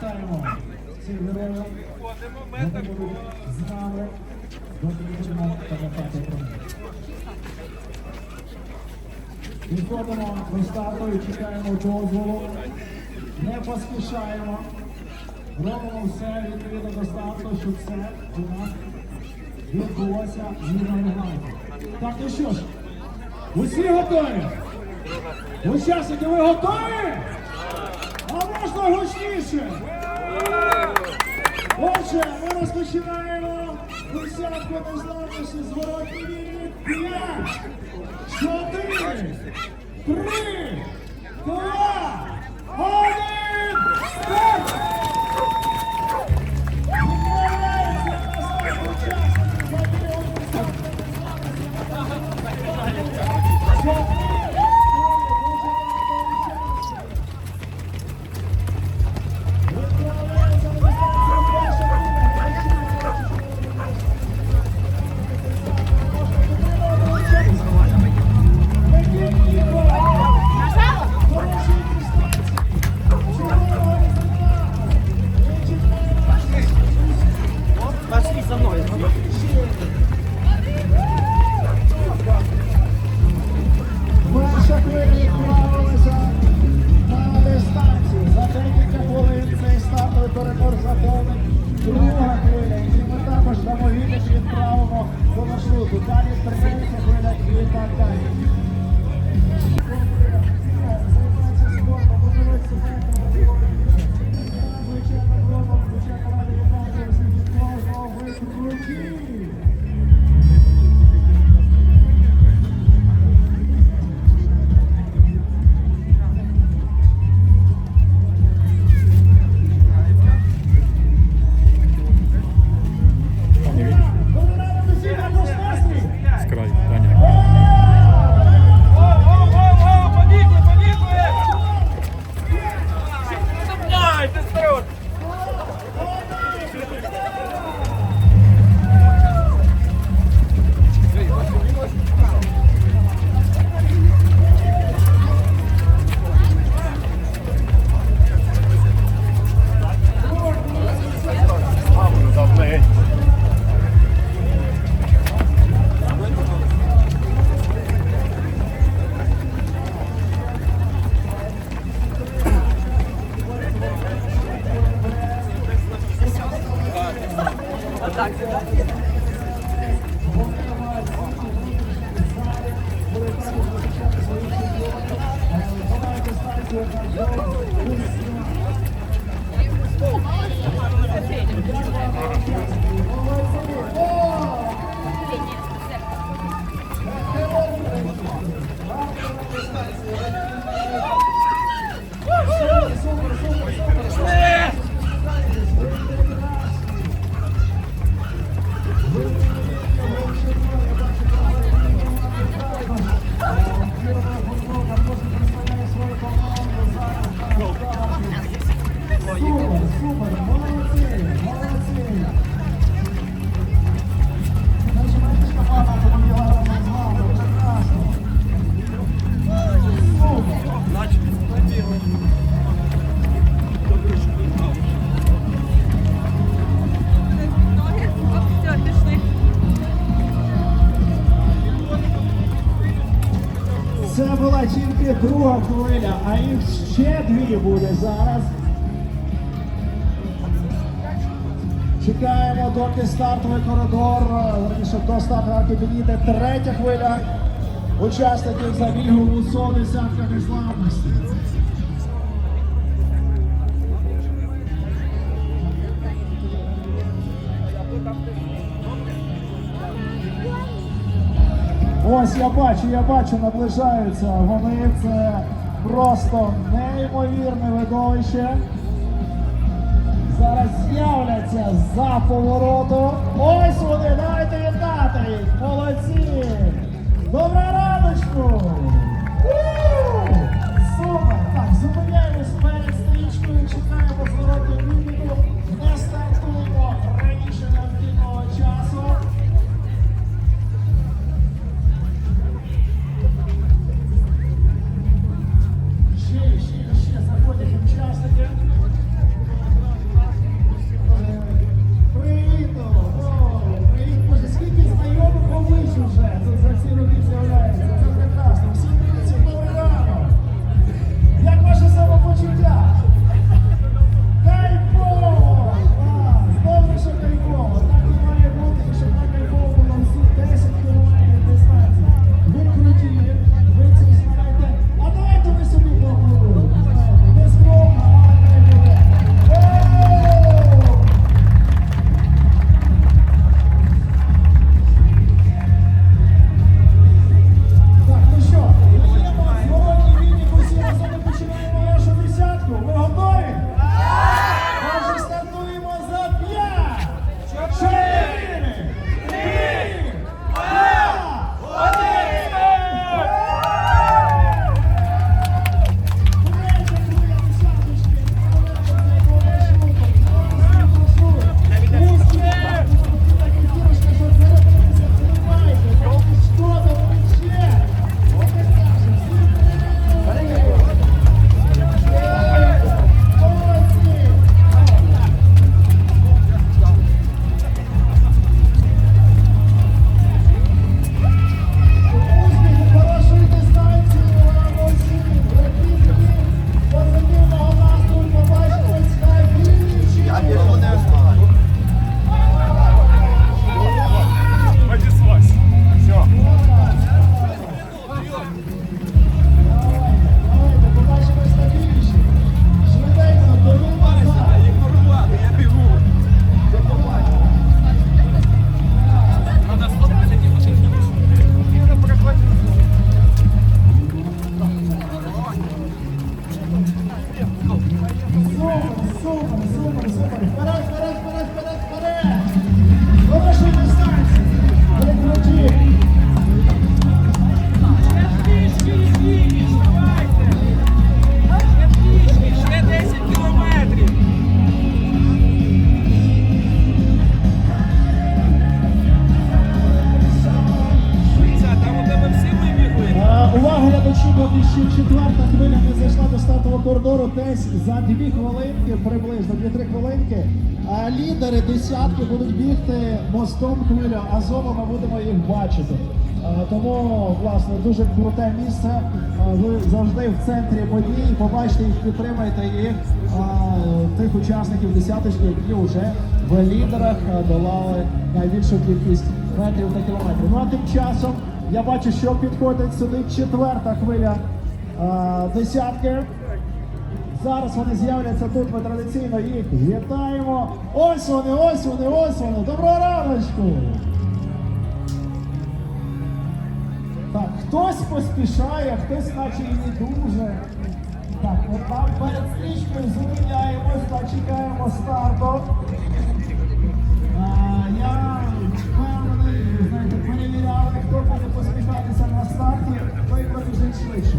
Пам'ятаємо цих героїв. Вони будуть з нами. Доки будемо пам'ятати про них. Підходимо до старту і чекаємо дозволу. Не поспішаємо. Робимо все відповідно до старту, щоб все у нас відбулося згідно регламенту. Так, ну що ж, усі готові? Учасники, ви готові? Можна гучніше? Отже, ми розпочинаємо десятку незламності зворотні війни. П'ять, чотири, три, два, один, старт! Стартовий заповнений. Друга хвиля, і ми також самовільно відправимо до маршруту. Далі третя хвиля і так далі. Займається. Супер, була тільки друга хвиля, а їх ще дві буде зараз. Чекаємо, доки стартовий коридор, верніше до арки підійде третя хвиля учасників забігу у зону десятка незламності. Ось я бачу, я бачу, наближаються. Вони це просто неймовірне видовище. Зараз з'являться за повороту. Ось вони, давайте вітати їх. Молодці! Доброго раночку! Супер! Так, зупиняємось перед стрічкою, чекаємо зворотну десятки будуть бігти мостом хвилю, а зону ми будемо їх бачити. Е, Тому, власне, дуже круте місце. Е, Ви завжди в центрі подій. Побачите їх, підтримайте їх, е, тих учасників десяточки, які вже в лідерах долали найбільшу кількість метрів та кілометрів. Ну а тим часом я бачу, що підходить сюди четверта хвиля десятки. Зараз вони з'являться тут. Ми традиційно їх вітаємо. Ось вони, ось вони, ось вони. Доброго раночку! Так, хтось поспішає, хтось наче і не дуже. Так, от там перед стрічкою зупиняємось та чекаємо старту. Я впевнений, знаєте, перевіряли, хто буде поспішатися на старті, той побіжить швидше.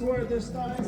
Друзі, усі учасники